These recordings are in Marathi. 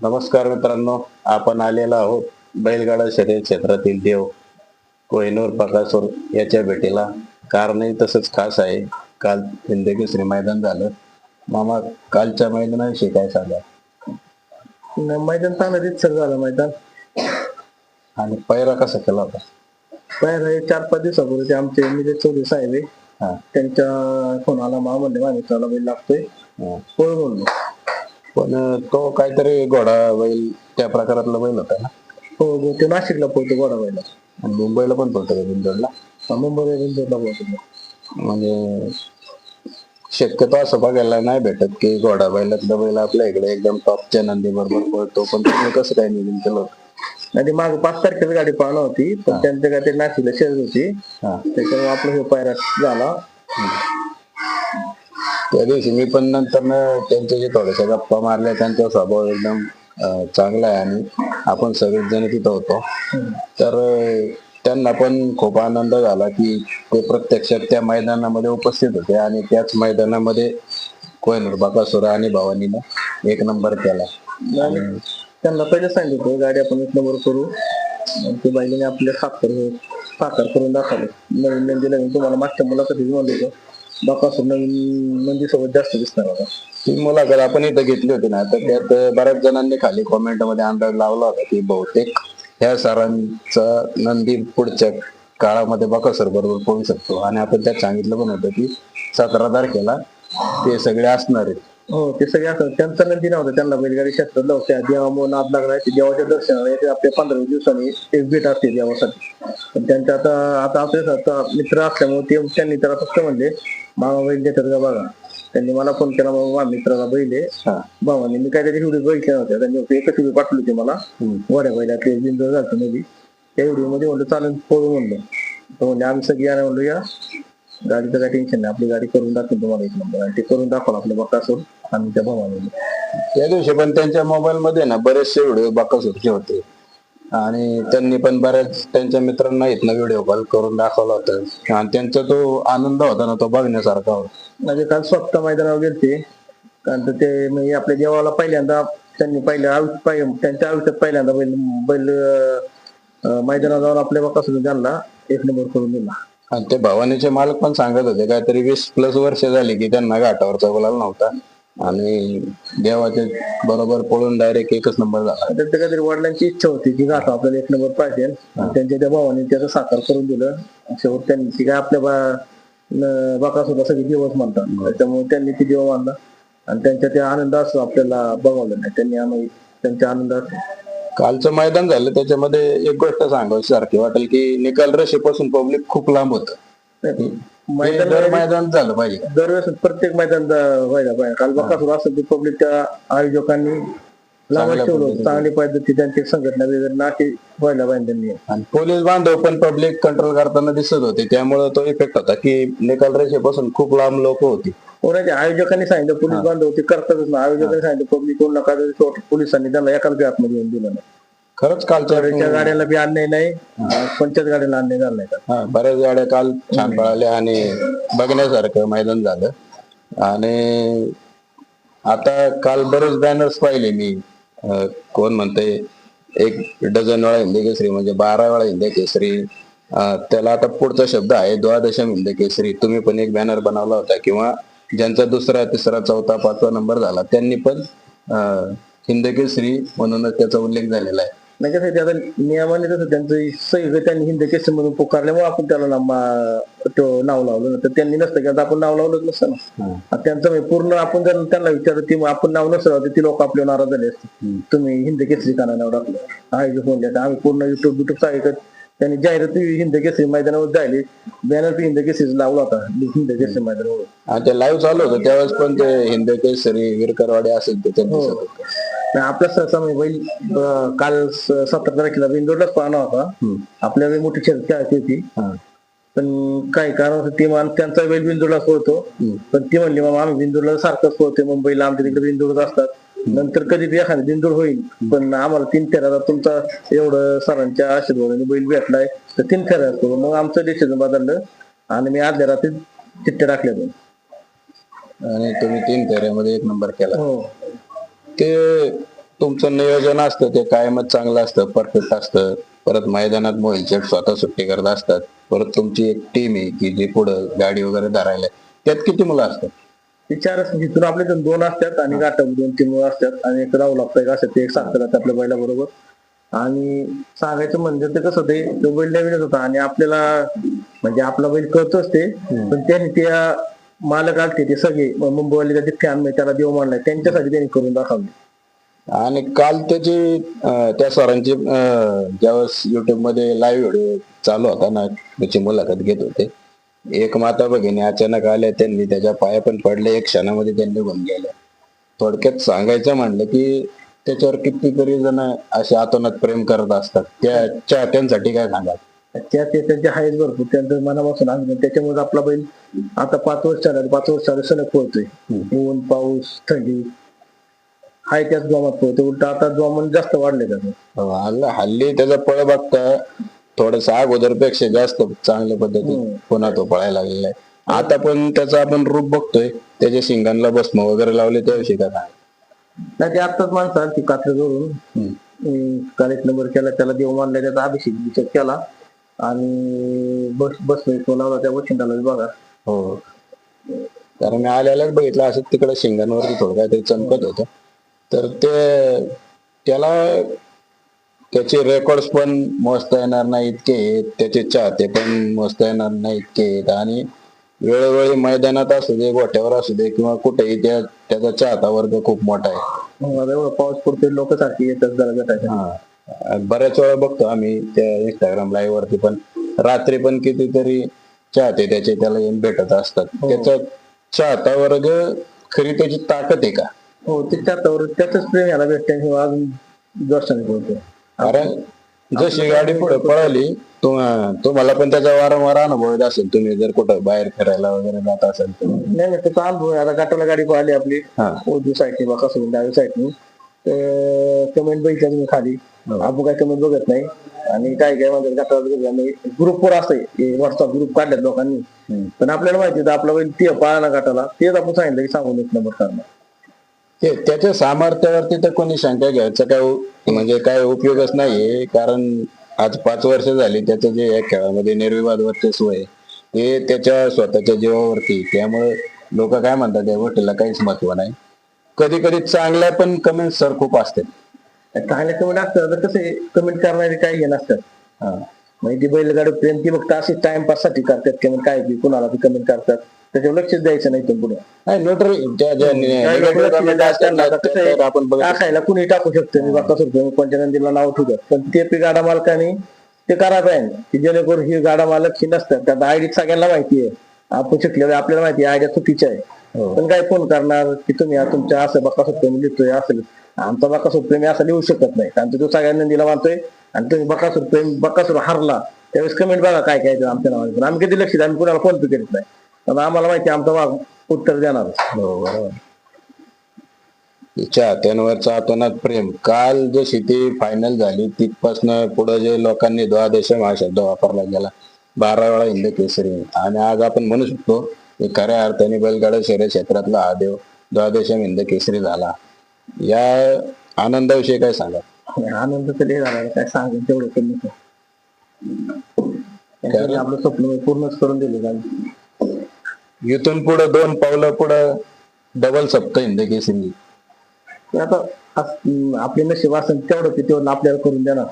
नमस्कार मित्रांनो आपण आलेलो आहोत बैलगाडा शर्यत क्षेत्रातील देव कोहिनूर बकासूर याच्या भेटीला. कारणही तसंच खास आहे काल हिंदकेसरी मैदान झालं. मामा कालच्या मैदानाविषयी काय सांगा? मैदान चांगलं रितसर झालं मैदान. आणि पैरा कसा केला होता? बाहेर हे चार पाच दिवसापूर्वी ते आमचे निलेश चौधरी साहेब आहे. हा, त्यांच्या फोन आला मा म्हणले माझ्या मित्राला बैल लागतोय. हा. पळ म्हणलो पण तो काहीतरी घोडा बैल त्या प्रकारातला बैल होता ना. हो हो, ते नाशिकला पोहतो गोडा बैला. आणि मुंबईला पण पडतो का बिंदोडला मुंबईला बिंदूरला पोहतो म्हणजे शक्यतो असं बघायला नाही भेटत की घोडा बैलातला बैल आपल्या इकडे एकदम टॉपच्या नंदी बरोबर पळतो. पण तुम्ही कसं काय नियोजन केलं होतं? आणि माग पाच तारखेला गाडी पाहणं होती. पण त्यांच्या ते नाशिकला शेअर होती. हा. त्याच्यामुळे आपलं हे पायरा झाला. त्या दिवशी मी पण नंतर त्यांच्याशी थोड्याशा गप्पा मारल्या. त्यांचा स्वभाव एकदम चांगला आहे आणि आपण सगळेच जण तिथं होतो. तर त्यांना पण खूप आनंद झाला की ते प्रत्यक्षात त्या मैदानामध्ये उपस्थित होते आणि त्याच मैदानामध्ये कोयनूर बाकासुरा आणि भवानीनं एक नंबर केला. त्यांना पहिले सांगितलं गाडी आपण एक नंबर करू. ते बाईने आपल्या साखर साखर करून दाखवलं. नवीन नवीन तुम्हाला मागच्या मुलाखतीत म्हणलं होतं नवीन नंदी सोबत जास्त दिसणार होता. ती मुलाखत आपण इथं घेतली होती ना तर त्यात बऱ्याच जणांनी खाली कॉमेंटमध्ये अंदाज लावला होता की बहुतेक ह्या सरांचा नंदी पुढच्या काळामध्ये बकासर बरोबर पळू शकतो. आणि आपण त्यात सांगितलं पण होतं की सतरा तारखेला ते सगळे असणार आहेत. हो ते सगळे असतात त्यांचा नंदी नव्हतं त्यांना बैलगाडी क्षेत्रात नव्हत्या देवामुळे नाद लागला देवाच्या दर्शनाला येते. आपल्या पंधरा दिवसांनी एक भेट असते देवासाठी. पण त्यांच्या आता आता आपले मित्र असल्यामुळे ते त्यांनी तर फक्त म्हणले मामा बैल देतात का बघा? त्यांनी मला फोन केला माझ्या मित्राला बैल आहे. हा. भावाने मी काहीतरी व्हिडिओ बघितल्या नव्हत्या त्यांनी एकच व्हिडिओ पाठवली होती मला. वड्या बैलातले बिंदू झालं नदी. त्या व्हिडिओमध्ये म्हणलं चालेल पळू म्हणलं. तर म्हणले आम्ही सगळी या म्हणलो या. गाडीचं काय टेन्शन नाही. आपली गाडी करून दाखवेल तुम्हाला एक नंबर आणि ते करून दाखवलं आपलं बकासूर आणि त्या भावाने. त्या दिवशी पण त्यांच्या मोबाईल मध्ये ना बरेचसे व्हिडिओ बाकासूरचे होते. आणि त्यांनी पण बऱ्याच त्यांच्या मित्रांना इथनं व्हिडिओ कॉल करून दाखवला होता. आणि त्यांचा तो आनंद होता ना तो बघण्यासारखा होता. म्हणजे काल स्वतः मैदानावर गेलते. कारण तर ते म्हणजे आपल्या देवाला पहिल्यांदा त्यांनी पहिल्या आयुष्य पाहि- त्यांच्या आयुष्यात पहिल्यांदा बैल बैल अं, मैदानावर जाऊन आपल्या बकासूर त्यांना एक नंबर करून दिला. आणि ते भवानीचे मालक पण सांगत होते काहीतरी वीस प्लस वर्ष झाली की त्यांना घाटावरचा बोलायला नव्हता. आणि देवाच्या बरोबर पळून डायरेक्ट एकच नंबर झाला. त्यांच्या काहीतरी वडिलांची इच्छा होती की गाठा आपल्याला एक नंबर पाहिजे. त्यांच्या त्या भावाने त्याचं साकार करून दिलं. शेवट त्यांनी ती काय आपल्या बा बाकासुद्धा सगळे दिवस म्हणतात. त्याच्यामुळे त्यांनी ती देव मानला. आणि त्यांच्या त्या आनंद असतो आपल्याला बघवलं नाही. त्यांनी आम्ही त्यांच्या आनंद असतो कालचं मैदान झालं. त्याच्यामध्ये एक गोष्ट सांगावी सारखी. वाटेल की निकाल रेषेपासून पब्लिक खूप लांब होत. मैदान दर मैदान झालं पाहिजे. दरवेळेस प्रत्येक मैदान व्हायला पाहिजे काल बकासूर असं ते आयोजकांनी ठेवलं होतं. चांगली पद्धती त्यांची संघटना वगैरे नाशी व्हायला पाहिजे त्यांनी आणि पोलीस बांधव पण पब्लिक कंट्रोल करताना दिसत होते. त्यामुळे तो इफेक्ट होता की निकाल रेषेपासून खूप लांब लोक होती. कोणाच्या आयोजकांनी सांगितलं पोलीस बांधव ते करतातच ना. आयोजकांनी सांगितलं पब्लिक कोण नका देऊ, शेवटी पोलिसांनी त्यांना एकाच मध्ये येऊन दिलं नाही. खरंच कालच्या गाड्याच्या गाड्याला बी अन्याय नाही पंचायत गाड्याला अन्याय झाला नाही. का बऱ्याच गाड्या काल छान पळाल्या आणि बघण्यासारखं मैदान झालं. आणि आता काल बरेच बॅनर्स पाहिले मी. कोण म्हणते एक डझन वेळा हिंदी केसरी म्हणजे बारा वेळा हिंदी केसरी. त्याला आता पुढचा शब्द आहे द्वादशम हिंदी केसरी. तुम्ही पण एक बॅनर बनवला होता किंवा ज्यांचा दुसरा तिसरा चौथा पाचवा नंबर झाला त्यांनी पण हिंद केसरी म्हणूनच त्याचा उल्लेख झालेला आहे. नाही कसं ते आता नियमाने तसं त्यांचं सही त्यांनी हिंद केस मधून पुकारल्यामुळे आपण त्याला तो नाव लावलं तर त्यांनी नसतं की आपण नाव लावलंच नसतं ना. त्यांचं म्हणजे पूर्ण आपण जर त्यांना विचारलं ती आपण नाव तर ती लोक आपल्यावर नाराज झाले असते. तुम्ही हिंद केसरी का नाही नाव टाकलं? आयोजक आता आम्ही पूर्ण युट्यूब युट्यूब ऐकत त्यांनी जाहिरात हिंद केसरी मैदानावर जायली बॅनर हिंद केसरी लावला होता हिंद केसरी मैदानावर. ते लाईव्ह चालू होतं त्यावेळेस पण ते हिंद केसरी विरकरवाडी असेल त्याच्यात आपल्या सहसा मी बैल अं, काल स- सतरा तारखेला बिंदोडलाच पाहणार होता. आपल्या वेळी मोठी शर्यत खेळायची होती. पण काही कारण ती मान त्यांचा बैल बिंदूला पळतो पण ती म्हणली मग आम्ही बिंदूला सारखंच पळतोय मुंबईला आमच्या तिकडे बिंदूरच असतात. नंतर कधी बी एखादी बिंदूर होईल पण आम्हाला तीन फेऱ्याला तुमचा एवढं सरांच्या आशीर्वादाने बैल भेटलाय. तर तीन फेऱ्या असतो. मग आमचं डिसिजन बदललं आणि मी आदल्या रात्री चिठ्ठ्या टाकल्या दोन. आणि तुम्ही तीन फेऱ्यामध्ये एक नंबर केला. हो. ते तुमचं नियोजन असतं ते कायमच चांगलं असतं परफेक्ट असतं. परत मैदानात मोहित स्वतः सुट्टी करत असतात. परत तुमची एक टीम आहे की जी पुढं गाडी वगैरे धरायला. त्यात किती मुलं असतात? ते चारच जिथून आपले इथून दोन असतात आणि गाठा दोन तीन मुलं असतात आणि एक राहू लागतं एक असं ते एक साखर आपल्या बैला बरोबर. आणि सांगायचं म्हणजे ते कसं ते तो बैल नवीनच होता आणि आपल्याला म्हणजे आपला बैल कळतोच ते. पण त्यांनी त्या मालक आलते ते सगळे. मुंबईवाले त्याचे फॅन त्याला देव मानलाय. त्यांच्यासाठी त्यांनी करून दाखवले. आणि काल त्याची अं, त्या सरांची अं, ज्यावेळेस युट्यूबमध्ये लाईव्ह व्हिडिओ चालू होता ना त्याची मुलाखत घेत होते. एक माता भगिनी अचानक आल्या त्यांनी त्याच्या पाया पण पडले एक क्षणामध्ये त्यांनी निघून गेल्या. थोडक्यात सांगायचं म्हणलं की त्याच्यावर कितीतरी जण असे आतोनात प्रेम करत असतात. त्या चाहत्यांसाठी काय सांगाल? त्या ते त्यांचे आहेत भरपूर. त्यांचं मनापासून अभिनंदन त्याच्यामुळे आपला बैल आता पाच वर्ष झाला पाच वर्ष झालं सलग पोहतोय ऊन पाऊस थंडी. हाय त्याच जोमात पोहतोय उलट आता जोमान जास्त वाढले त्याचं हल्ली हल्ली त्याचा पळ बघता थोडस अगोदरपेक्षा जास्त चांगल्या पद्धतीने पुन्हा तो पळायला लागलेला आहे. आता पण त्याचं आपण रूप बघतोय. त्याच्या शिंगांना भस्म वगैरे लावले त्याविषयी काय सांगाल? नाही ते आत्ताच माणसं आली कात्र जोडून हम्म. काल एक नंबर केला त्याला देव मानला त्याचा अभिषेक केला. आणि बस बस तो लावला त्या वशिंडाला बघा. हो. कारण मी आल्यालाच बघितलं असं तिकडे शिंगांवरती थोडं काहीतरी चमकत होतं. तर ते त्याला त्याचे रेकॉर्ड पण मोजता येणार नाही इतके त्याचे चाहते पण मोजता येणार नाही इतके आणि वेळोवेळी मैदानात असू दे गोठ्यावर असू दे किंवा कुठेही त्या त्याचा चाहता वर्ग खूप मोठा आहे. एवढा पाऊस पडतोय लोक सारखी येतात जरा हा. बऱ्याच वेळा बघतो आम्ही त्या इंस्टाग्राम लाईव्ह वरती पण रात्री पण कितीतरी चाहते त्याचे त्याला येऊन भेटत असतात. त्याचा चाहता वर्ग खरी त्याची ताकद आहे का? हो ते त्याच्यावर त्याच प्रेम याला भेटते हे अजून जोशाने बोलतोय कारण जशी गाडी पुढे पळाली तुम- तुम्हाला पण त्याचा वारंवार अनुभव येत असेल. तुम्ही जर कुठं बाहेर फिरायला वगैरे जात असेल तर. नाही त्याचा अनुभव. आता गाठाला गाडी पळाली आपली. हा. उजवी साईडने बघा सोडून डावी साईडने कमेंट बघितल्या तुम्ही खाली? आपण काय कमेंट बघत नाही. आणि काय काय म्हणजे गाठाला ग्रुपवर असं व्हॉट्सअप ग्रुप काढल्यात लोकांनी. पण आपल्याला माहिती आहे आपला बैल ते पाळणा गाठाला तेच आपण सांगितलं की सांगून एक नंबर करणार ते त्याच्या सामर्थ्यावरती तर कोणी शंका घ्यायचा काय म्हणजे काय उपयोगच नाहीये कारण आज पाच वर्ष झाली त्याचं जे या खेळामध्ये निर्विवाद वर्चस्व आहे ते त्याच्या स्वतःच्या जीवावरती त्यामुळे लोक काय म्हणतात या गोष्टीला काहीच महत्त्व नाही. कधी कधी चांगल्या पण कमेंट सर खूप असतात. चांगल्या कमेंट असतात. तर कसे कमेंट करणारे काही हे नसतात. हा. म्हणजे बैलगाडी प्रेम ती फक्त अशी टाइमपाससाठी करतात कमेंट काय ती कुणाला ती कमेंट करतात. त्याच्यावर लक्षच द्यायचं नाही इथून पुढे. नाही न्यूट्रल आपण टाकायला कुणी टाकू शकतो? मी बाका सुटतो कोणत्या नंदीला नाव ठेवतात. पण ते पी गाडा मालकाने ते करायला पाहिजे की जेणेकरून ही गाडा मालक ही नसतात. त्यात आयडी सगळ्यांना माहिती आहे. आपण शिकलेलं आपल्याला माहिती आहे आयडिया चुकीच्या आहे. पण काय फोन करणार की तुम्ही तुमच्या असं बाका सुटतो लिहितोय असं आमचा बाकासूर प्रेमी असं लिहू शकत नाही. कारण तो सगळ्या नंदीला मानतोय आणि तुम्ही बकासूर प्रेम बकासूर हारला त्यावेळेस कमेंट बघा काय काय आमच्या नावाने. पण आम्ही कधी लक्ष आम्ही कुणाला फोन पे करीत नाही. कारण आम्हाला माहिती आमचा वाघ उत्तर देणार. हो बरोबर. चाहत्यांवरचा आतोनात प्रेम. काल जशी ती फायनल झाली तिथपासनं पुढे जे लोकांनी द्वादशम हा शब्द वापरला गेला बारा वेळा हिंद केसरी. आणि आज आपण म्हणू शकतो खऱ्या अर्थाने बैलगाडा शहर क्षेत्रातला हा देव द्वादशम हिंद केसरी झाला. या आनंदाविषयी काय सांगा? आनंद तरी झाला. काय सांगेल तेवढं कमी आपलं स्वप्न पूर्णच करून दिले इथून पुढे दोन पावलं पुढं डबल सप्त हिंद केसरी. आता आपले नशीब असेल तेवढं ते तेवढं आपल्याला करून देणार.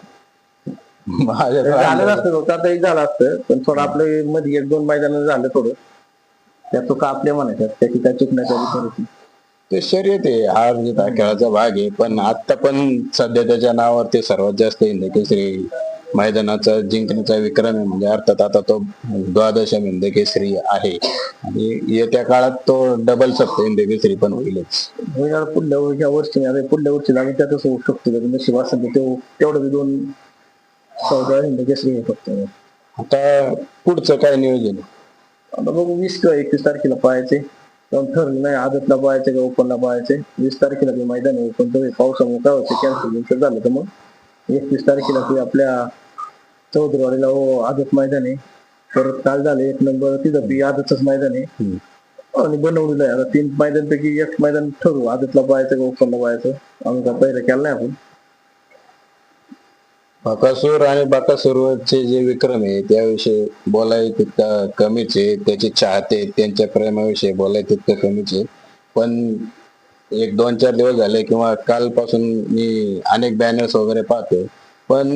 माझ्या झालं नसतं होतं आता एक झालं असतं पण थोडं आपलं मध्ये एक दोन मैदान झालं थोडं. त्या चुका आपल्या म्हणायच्या त्याची काय चुकण्याच्या परिस्थिती ते. शर्यत आहे. हा खेळाचा भाग आहे. पण आता पण सध्या त्याच्या नावावरती सर्वात जास्त केसरी मैदानाचा जिंकण्याचा विक्रम आहे. म्हणजे अर्थात आता तो द्वादशम हिंद केसरी आहे. आणि येत्या काळात तो डबल सप्त केसरी पण होईलच पुढल्या वर्षी पुढल्या वर्षी आम्ही त्यातच होऊ शकतो. नशीब असेल तर तेव- तेवढं दोन चौदा हिंद केसरी आहे फक्त. आता पुढचं काय नियोजन? आता बघू वीस किंवा एकवीस तारखेला पाहायचे. पण ठरलं नाही आदतला पाहायचे का ओपनला पाहायचे. वीस तारखेला ते मैदान आहे पण तर पावसामुळे काय होतं कॅन्सल झालं तर मग. एकवीस तारखेला ते आपल्या चौधरीवाडीला हो आदत मैदान आहे. परत काल झालं एक नंबर तिथं बी आदतच मैदान आहे. आणि बनवलेलं आहे आता तीन मैदानपैकी एक मैदान ठरवू आदतला पाहायचं का ओपनला पाहायचं? आम्ही का पहिला केला नाही आपण. बकासूर आणि बकासूरचे जे विक्रम आहे त्याविषयी बोलाय तितका कमीच आहे. त्याचे चाहते त्यांच्या प्रेमाविषयी बोलाय तितकं कमीच आहे. पण एक दोन चार दिवस झाले किंवा कालपासून मी अनेक बॅनर्स वगैरे पाहतो. पण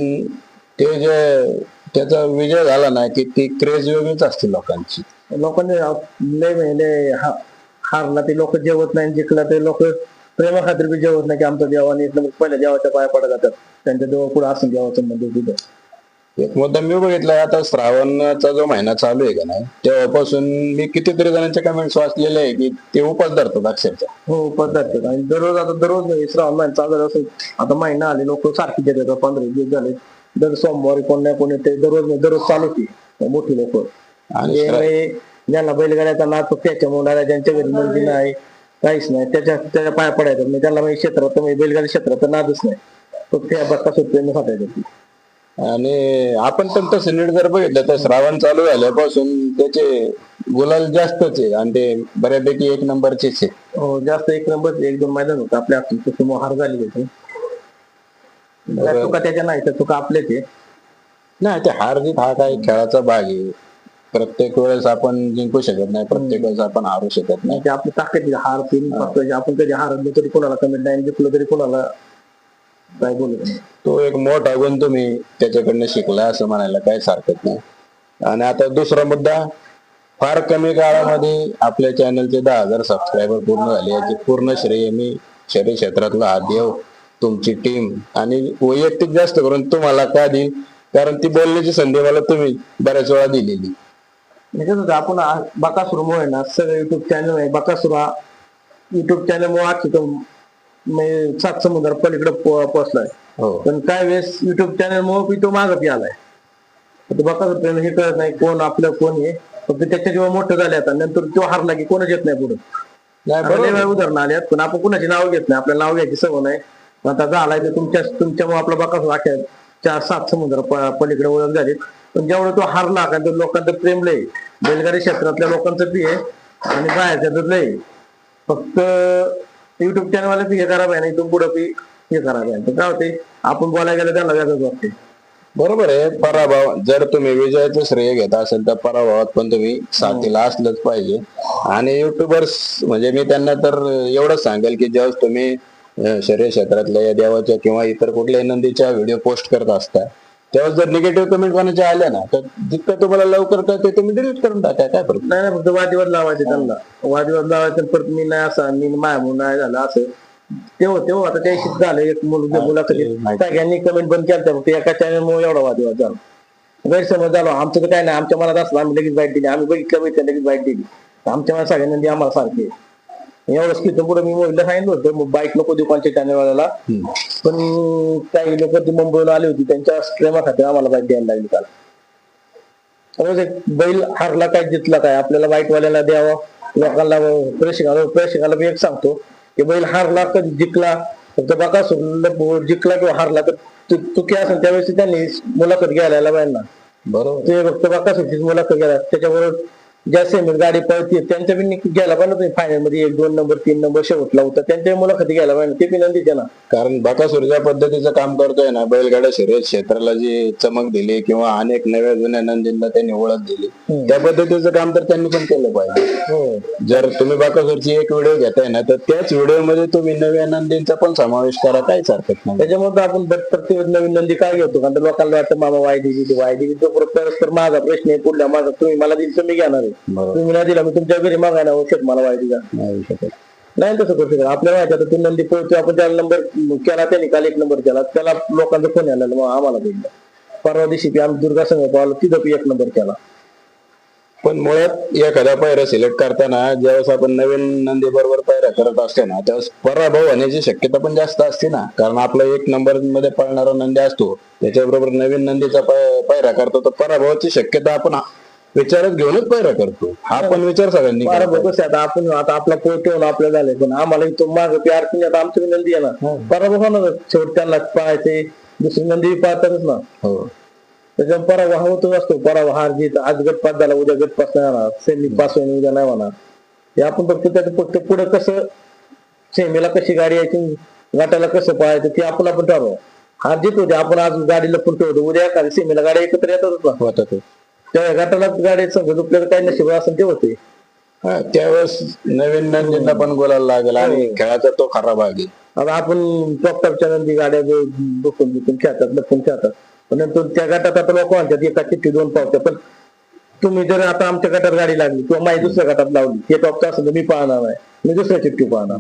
ते जे त्याचा विजय झाला ना की ती क्रेज वेगळीच असते लोकांची. लोकांनी लय म्हणजे हा- हारला ते लोक जेवत नाही जिंकला ते लोक प्रेमा खातीर बी जेवत नाही की आमचा देवाने एक नंबर पहिल्या देवाच्या पाया पडत जातात. त्यांच्या देवा पुढे असं देवाचं मध्ये तिथं. एक मुद्दा मी बघितलाय आता श्रावणाचा जो महिना चालू आहे का नाही तेव्हापासून मी कितीतरी जणांच्या कमेंट्स वाचलेले आहे की ते उपास धरतात अक्षरशः. हो पद्धत आणि दररोज आता दररोज नाही श्रावण महिना चालू झाला असेल आता महिना आले लोक सारखी देतात पंधरा दिवस झाले. दर सोमवारी कोण नाही कोणी ते दररोज नाही दररोज चालू की मोठी लोक. आणि ज्यांना बैलगाड्याचा तो त्याच्यामुळे ज्यांच्या घरी मुलगी नाही काहीच नाही. त्याच्या त्याच्या पाया पडायचं. म्हणजे त्यांना म्हणजे क्षेत्रात म्हणजे बैलगाडी क्षेत्रात तर नादच नाही. तो त्या बक्का सुटते खातायचं आणि आपण पण तसं नीट जर बघितलं तर श्रावण चालू झाल्यापासून त्याचे गुलाल जास्तच आहे. आणि ते बऱ्यापैकी एक नंबरचेच आहे. हो जास्त एक नंबर एक दोन मैदान होतं. आपल्या मग हार झाली होती. बरं. चुका त्याच्या नाही तर चुका आपल्याच आहे. नाही ते हार जीत हा काही खेळाचा भाग आहे. प्रत्येक वेळेस आपण जिंकू शकत नाही प्रत्येक वेळेस आपण हारू शकत नाही. ते आपली ताकद आहे. हार तीन आपण कधी हारलो तरी कोणाला कमी नाही जिंकलो तरी कोणाला काय बोलत. नाही तो एक मोठा गुण तुम्ही त्याच्याकडनं शिकला असं म्हणायला काहीच हरकत नाही. आणि आता दुसरा मुद्दा फार कमी काळामध्ये आपल्या चॅनलचे दहा हजार सबस्क्रायबर पूर्ण झाले. याचे पूर्ण श्रेय मी शहरी क्षेत्रातला हा देव तुमची टीम आणि वैयक्तिक जास्त करून तुम्हाला का देईल कारण ती बोलण्याची संधी मला तुम्ही बऱ्याच वेळा दिलेली. म्हणजे कसं होतं, आपण बकासूरमुळे ना सगळं युट्यूब चॅनल आहे बकासूर हा युट्यूब चॅनल मुळे आखी तो म्हणजे सात समुद्र पलीकडे पोहोचलाय. हो. पण काय वेळेस युट्यूब चॅनल मुळे तो मागं पी आलाय. बकासूर प्रेम हे कळत नाही कोण आपलं कोण हे. फक्त त्याच्या जेव्हा मोठं झाले आता. नंतर तो हारला की कोणच येत नाही पुढे. नाही उदाहरणं आल्यात पण आपण कुणाची नाव घेत नाही. आपल्याला नाव घ्यायची सवय नाही. आता झालाय तर तुमच्या तुमच्यामुळे आपला बकासूर अख्या चार सात समुद्र पलीकडे ओळख झाली पण जेवढं तो हारला का तर लोकांचं प्रेम लय बैलगाडी क्षेत्रातल्या लोकांचं बी आहे आणि बाहेरच्या लय फक्त युट्यूब चॅनल वाले बी हे खराब आहे इथून पुढे बी हे खराब आहे. तर काय होते आपण बोलायला गेलं त्यांना वेगळंच वाटते बरोबर आहे. पराभव जर तुम्ही विजयाचं श्रेय घेत असेल तर पराभवात पण तुम्ही साथीला असलंच पाहिजे. आणि युट्यूबर्स म्हणजे मी त्यांना तर एवढंच सांगेल की ज्यावेळेस तुम्ही शरीर क्षेत्रातल्या या देवाच्या किंवा इतर कुठल्याही नंदीच्या व्हिडिओ पोस्ट करत असता त्यावेळेस जर निगेटिव्ह कमेंट कोणाच्या आल्या ना तर जितकं तुम्हाला लवकर कळते तुम्ही डिलीट करून टाका काय फरक नाही नाही फक्त वादविवाद लावायचे त्यांना. वादविवाद लावायचे आणि परत मी नाही असा मी माया म्हणून नाही झालं असं. तेव्हा तेव्हा आता त्या झालं एक मुलगा मुलाखती माहिती. सगळ्यांनी कमेंट बंद केलं फक्त एका चॅनलमुळे एवढा वादविवाद झाला. गैरसमज झाला. आमचं तर काय नाही आमच्या मनात असलं आम्ही लगेच बाईट दिली. आम्ही बघितलं बघितलं लगेच बाईट दिली. आमच्या मनात सगळ्यांनी आम्हाला सारखे एवढंच की पुढे मी मोबाईलला सांगितलं होतं मग बाईक नको देऊ कोणत्या चॅनलवाल्याला पण काही लोक ती मुंबईला आली होती त्यांच्या प्रेमाखाती आम्हाला बाईक द्यायला लागली काल. बैल हारला काय जितला काय आपल्याला वाईटवाल्याला द्यावं. लोकांना प्रेक्षकाला प्रेक्षकाला मी एक सांगतो की बैल हारला कधी जिंकला फक्त बघा जिंकला किंवा हारला तर चुकी असेल त्यावेळेस त्यांनी मुलाखत घ्यायला पाहिजे ना बरोबर. ते फक्त बकासूरचीच मुलाखत घ्यायला त्याच्याबरोबर ज्या सेमीत गाडी पळते त्यांच्या बी घ्यायला पाहिजे तुम्ही फायनलमध्ये. एक दोन नंबर तीन नंबर शेवटला होता. त्यांच्या मुलाखती घ्यायला पाहिजे ते नंदीच्या ना. कारण बाकासूर ज्या पद्धतीचं काम करतोय ना बैलगाड्या शर्यत क्षेत्राला जी चमक दिली किंवा अनेक नव्या जुन्या नंदींना त्यांनी ओळख दिली त्या पद्धतीचं काम तर त्यांनी पण केलं पाहिजे. हो. जर तुम्ही बाकासूरची एक व्हिडिओ घेताय ना तर त्याच व्हिडिओमध्ये तुम्ही नव्या नंदींचा पण समावेश करा काहीच हरकत नाही. त्याच्यामुळे आपण प्रत्येक नवीन नंदी काय घेतो? कारण लोकांना वाटतं मामा वायदी दिली वायदी दिली तो तर माझा प्रश्न आहे पुढल्या माझा तुम्ही मला दिली मी घेणार आहे. तुम्ही नाही दिला मी तुमच्या घरी मागायला औषध मला वायदी द्या नाही शकत. नाही तसं करू शकत. आपल्याला माहिती आता तू नंदी पळतोय आपण त्याला नंबर केला त्याने काल एक नंबर केला. त्याला लोकांचा फोन आला मग आम्हाला दिला परवा दिवशी बी आम्ही दुर्गा संघ पाहिला तिथं बी एक नंबर केला. पण मुळात एखादा पायरा सिलेक्ट करताना ज्यावेळेस आपण नवीन नंदी बरोबर पायरा करत असतो ना त्यावेळेस पराभव होण्याची शक्यता पण जास्त असते ना. कारण आपला एक नंबरमध्ये पळणारा नंदी असतो त्याच्याबरोबर नवीन नंदीचा पाय- पायरा करतो तर पराभवाची शक्यता आपण विचारात घेऊनच पायरा करतो हा पण विचार सगळ्यांनी आता आपण आता आपला पोहोचवून आपलं झालंय पण आम्हाला तो माग अडचणी आता आमची नंदी आहे ना पराभव होणार शेवट त्यांना पाहायचे दुसरी नंदी पाहतातच ना हो त्याच्यामुळे पराभव हा होतच असतो पराभव हार जीत आज गट पास झाला उद्या गट पास नाही होणार सेमी पास होईल उद्या नाही होणार हे आपण फक्त त्याचं फक्त पुढे कसं सेमीला कशी गाडी यायची गाठाला कसं पळायचं ते आपण आपण ठरवू हा जित होते आपण आज गाडी लपून ठेवतो उद्या एखादी सेमीला गाडी एकत्र येतात ना ते त्या गाठाला गाडी संघ आपल्याला काही नशीब असेल ते होते. हा, त्यावेळेस नवीन नंदींना पण बोलायला लागेल आणि खेळाचा तो खरा भाग आहे. आता आपण टॉपटॉपच्या नंदी गाड्या दुखून दुखून खेळतात लपून खेळतात. पण नंतर त्या गटात आता लोक म्हणतात एका चिठ्ठी दोन पावत्या. पण तुम्ही जर आता आमच्या गटात गाडी लागली किंवा माझी दुसऱ्या गटात लावली ते टॉपचं असेल तर मी पाहणार नाही. मी दुसऱ्या चिठ्ठी पाहणार.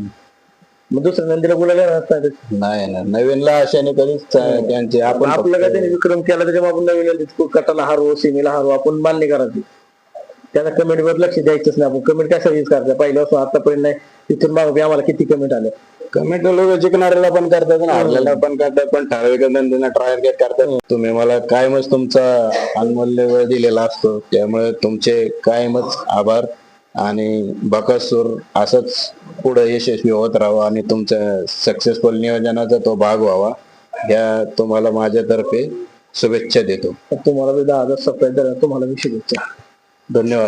मग दुसऱ्या नंदीला बोलायला नसतात नाही ना नवीनला अशाने कधीच त्यांचे. आपण आपलं काय त्याने विक्रम केला त्याच्यामुळे आपण नवीन गटाला हारवू सीमेला हारवू आपण मान्य करायची त्याला कमेंट वर लक्ष द्यायचंच नाही आपण. कमेंट कशा यूज करायचं पहिल्यापासून आतापर्यंत नाही. तिथून मागे आम्हाला किती कमेंट आले? कमेंट लोक जिंकणाऱ्याला पण करतात आणि हारलेला पण करतात. पण ठराविक नंदींना ट्रायल गेट करतात. तुम्ही मला कायमच तुमचा अनमूल्य वेळ दिलेला असतो. त्यामुळे तुमचे कायमच आभार. आणि बकासूर असंच पुढे यशस्वी होत राहावं आणि तुमच्या सक्सेसफुल नियोजनाचा तो भाग व्हावा या तुम्हाला माझ्यातर्फे शुभेच्छा देतो. तुम्हाला दहा हजार सप्लाय तुम्हाला बी शुभेच्छा धन्यवाद.